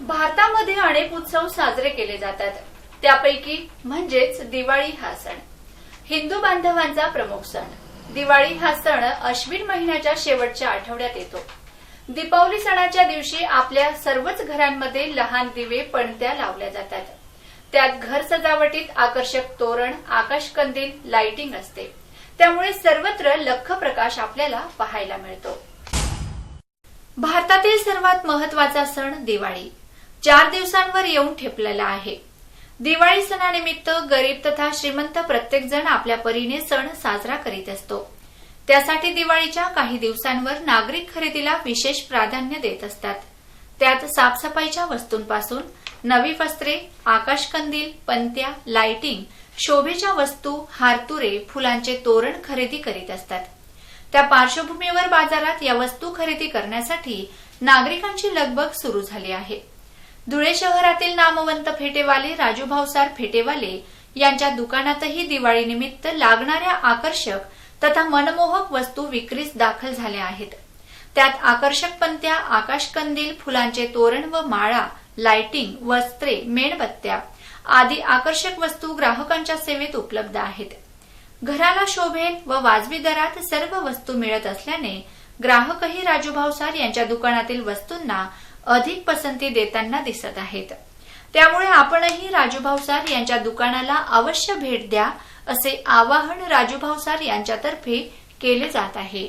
भारतामध्ये अनेक उत्सव साजरे केले जातात. त्यापैकी म्हणजेच दिवाळी हा सण. हिंदू बांधवांचा प्रमुख सण. दिवाळी हा सण अश्विन महिन्याच्या शेवटच्या आठवड्यात येतो. दीपावली सणाच्या दिवशी आपल्या सर्वच घरांमध्ये लहान दिवे पणत्या लावल्या जातात. त्यात घर सजावटीत आकर्षक तोरण आकाशकंदील लाइटिंग असते. त्यामुळे सर्वत्र लख प्रकाश आपल्याला पाहायला मिळतो. भारतातील सर्वात महत्त्वाचा सण दिवाळी. चार दिवसांवर येऊन ठेपलेला आहे. दिवाळी सणानिमित्त गरीब तथा श्रीमंत प्रत्येकजण आपल्या परीने सण साजरा करीत असतो. त्यासाठी दिवाळीच्या काही दिवसांवर नागरिक खरेदीला विशेष प्राधान्य देत असतात. त्यात साफसफाईच्या वस्तूंपासून नवी वस्त्रे आकाशकंदील पंत्या लाइटिंग शोभेच्या वस्तू हारतुरे फुलांचे तोरण खरेदी करीत असतात. त्या पार्श्वभूमीवर बाजारात या वस्तू खरेदी करण्यासाठी नागरिकांची लगबग सुरू झाली आहे. धुळे शहरातील नामवंत फेटेवाले राजू भावसार फेटेवाले यांच्या दुकानातही दिवाळीनिमित्त लागणाऱ्या आकर्षक तथा मनमोहक वस्तू विक्रीस दाखल झाल्या आहेत. त्यात आकर्षक पंत्या आकाशकंदील फुलांचे तोरण व माळा लाइटिंग वस्त्रे मेणबत्त्या आदी आकर्षक वस्तू ग्राहकांच्या सेवेत उपलब्ध आहेत. घराला शोभेल व वाजवी दरात सर्व वस्तू मिळत असल्याने ग्राहकही राजू भावसार यांच्या दुकानातील वस्तूंना अधिक पसंती देताना दिसत आहेत. त्यामुळे आपणही राजू भावसार यांच्या दुकानाला अवश्य भेट द्या असे आवाहन राजू भावसार यांच्यातर्फे केले जात आहे.